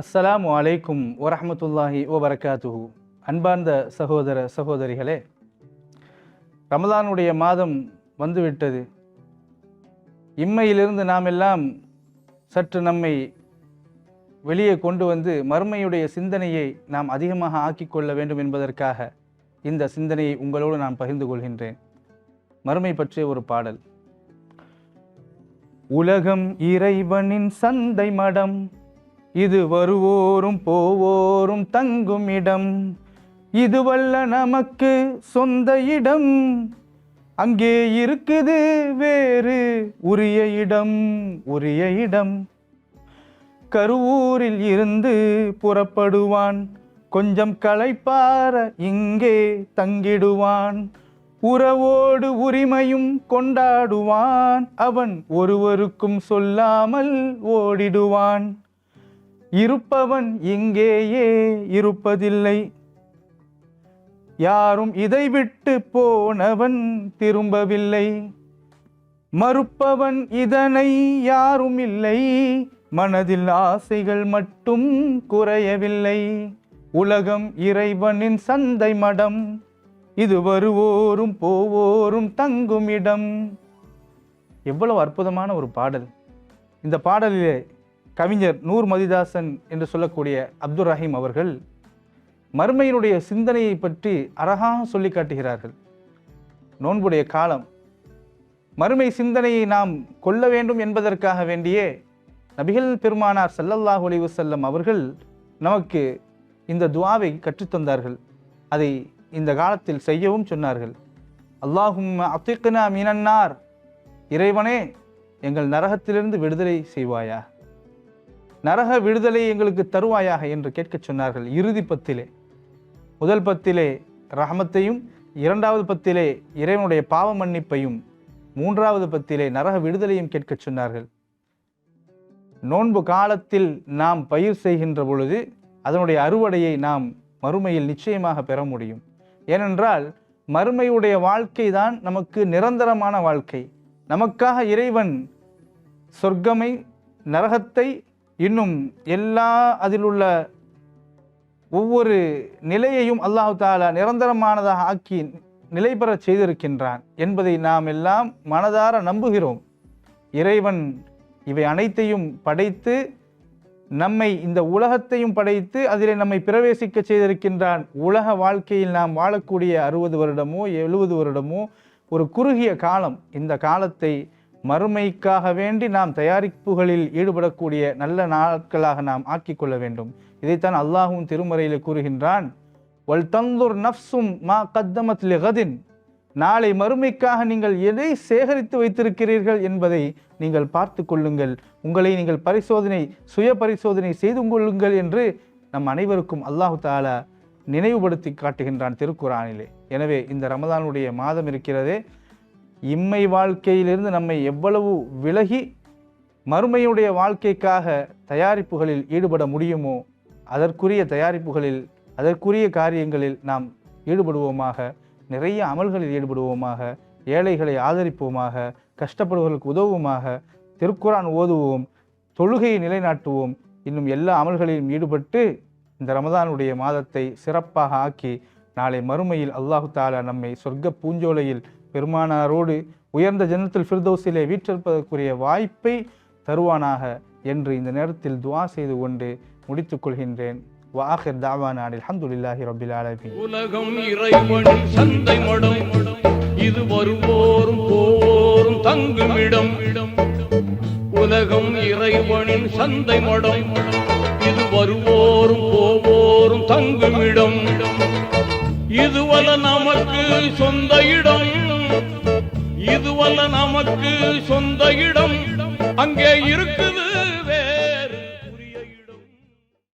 அஸ்ஸலாமு அலைக்கும் வரஹ்மத்துல்லாஹி வபரகாத்துஹு. அன்பார்ந்த சகோதர சகோதரிகளே ரமலானுடைய மாதம் வந்துவிட்டது. இம்மையிலிருந்து நாம் எல்லாம் சற்று நம்மை வெளியே கொண்டு வந்து மறுமையுடைய சிந்தனையை நாம் அதிகமாக ஆக்கிக்கொள்ள வேண்டும் என்பதற்காக இந்த சிந்தனையை உங்களோடு நான் பகிர்ந்து கொள்கின்றேன். மறுமை பற்றிய ஒரு பாடல். உலகம் இறைவனின் சந்தை மடம். இது வருவோரும் போவோரும் தங்கும் இடம். இதுவல்ல நமக்கு சொந்த இடம். அங்கே இருக்குது வேறு உரிய இடம் உரிய இடம். கருவூரில் இருந்து புறப்படுவான் கொஞ்சம் களைப்பார இங்கே தங்கிடுவான். உறவோடு உரிமையும் கொண்டாடுவான். அவன் ஒருவருக்கும் சொல்லாமல் ஓடிடுவான். இருப்பவன் இங்கேயே இருப்பதில்லை. யாரும் இதை விட்டு போனவன் திரும்பவில்லை. மறுப்பவன் இதனை யாரும் இல்லை. மனதில் ஆசைகள் மட்டும் குறையவில்லை. உலகம் இறைவனின் சந்தை மடம். இது வருவோரும் போவோரும் தங்கும் இடம். எவ்வளவு அற்புதமான ஒரு பாடல். இந்த பாடலிலே கவிஞர் நூர் மதிதாசன் என்று சொல்லக்கூடிய அப்துல் ரஹீம் அவர்கள் மறுமையினுடைய சிந்தனையை பற்றி அழகாக சொல்லி காட்டுகிறார்கள். நோன்புடைய காலம். மறுமை சிந்தனையை நாம் கொள்ள வேண்டும் என்பதற்காக வேண்டியே நபிகள் பெருமானார் சல்லல்லாஹ் ஒளிவு செல்லம் அவர்கள் நமக்கு இந்த துவாவை கற்றுத்தந்தார்கள் அதை இந்த காலத்தில் செய்யவும் சொன்னார்கள். அல்லாஹும் அத்திக்னா மீனன்னார். இறைவனே எங்கள் நரகத்திலிருந்து விடுதலை செய்வாயா நரக விடுதலை எங்களுக்கு தருவாயாக என்று கேட்கச் சொன்னார்கள் இறுதி பத்திலே. முதல் பத்திலே ரஹமத்தையும் இரண்டாவது பத்திலே இறைவனுடைய பாவ மன்னிப்பையும் மூன்றாவது பத்திலே நரக விடுதலையும் கேட்கச் சொன்னார்கள். நோன்பு காலத்தில் நாம் பயிர் செய்கின்ற பொழுது அதனுடைய அறுவடையை நாம் மறுமையில் நிச்சயமாக பெற முடியும். ஏனென்றால் மறுமையுடைய வாழ்க்கை தான் நமக்கு நிரந்தரமான வாழ்க்கை. நமக்காக இறைவன் சொர்க்கமை நரகத்தை இன்னும் எல்லா அதில் உள்ள ஒவ்வொரு நிலையையும் அல்லாஹு தாலா நிரந்தரமானதாக ஆக்கி நிலை பெறச் செய்திருக்கின்றான் என்பதை நாம் எல்லாம் மனதார நம்புகிறோம். இறைவன் இவை அனைத்தையும் படைத்து நம்மை இந்த உலகத்தையும் படைத்து அதிலே நம்மை பிரவேசிக்க செய்திருக்கின்றான். உலக வாழ்க்கையில் நாம் வாழக்கூடிய அறுபது வருடமோ எழுபது வருடமோ ஒரு குறுகிய காலம். இந்த காலத்தை மறுமைக்காக வேண்டி நாம் தயாரிப்புகளில் ஈடுபடக்கூடிய நல்ல நாட்களாக நாம் ஆக்கிக்கொள்ள வேண்டும். இதைத்தான் அல்லாஹும் திருமறையில் கூறுகின்றான். வல் தந்தூர் நஃப்சும் மா கத்தமத் லெகதின். நாளை மறுமைக்காக நீங்கள் எதை சேகரித்து வைத்திருக்கிறீர்கள் என்பதை நீங்கள் பார்த்து கொள்ளுங்கள். உங்களை நீங்கள் பரிசோதனை சுய பரிசோதனை செய்து கொள்ளுங்கள் என்று நம் அனைவருக்கும் அல்லாஹு தாலா நினைவுபடுத்தி காட்டுகின்றான் திருக்குறானிலே எனவே இந்த ரமதானுடைய மாதம் இருக்கிறதே. இம்மை வாழ்க்கையிலிருந்து நம்மை எவ்வளவு விலகி மறுமையுடைய வாழ்க்கைக்காக தயாரிப்புகளில் ஈடுபட முடியுமோ அதற்குரிய தயாரிப்புகளில் அதற்குரிய காரியங்களில் நாம் ஈடுபடுவோமாக. நிறைய அமல்களில் ஈடுபடுவோமாக ஏழைகளை ஆதரிப்போமாக கஷ்டப்படுவர்களுக்கு உதவுவோமாக திருக்குரான் ஓதுவோம் தொழுகையை நிலைநாட்டுவோம். இன்னும் எல்லா அமல்களிலும் ஈடுபட்டு இந்த ரமதானுடைய மாதத்தை சிறப்பாக ஆக்கி நாளை மறுமையில் அல்லாஹு தாலா நம்மை சொர்க்க பூஞ்சோலையில் பெருமானாரோடு உயர்ந்த ஜன்னத்தில் ஃபிர்தோஸிலே வீற்றிருப்பதற்குரிய வாய்ப்பை தருவானாக என்று இந்த நேரத்தில் துவா செய்து கொண்டு முடித்துக் கொள்கின்றேன். வாஹிர் தாவான அல்ஹம்துலில்லாஹி ரபில் ஆலமீன் உலகம் இறைவனின் சந்தை மடம். இது வருவோரும் போவோரும் தங்குமிடம். உலகம் இறைவனின் சந்தை மடம். இது வருவோரும் போவோரும் தங்குமிடம். இதுவல நமக்கு சொந்த இடம். இதுவல்ல நமக்கு சொந்த இடம். அங்கே இருக்குது வே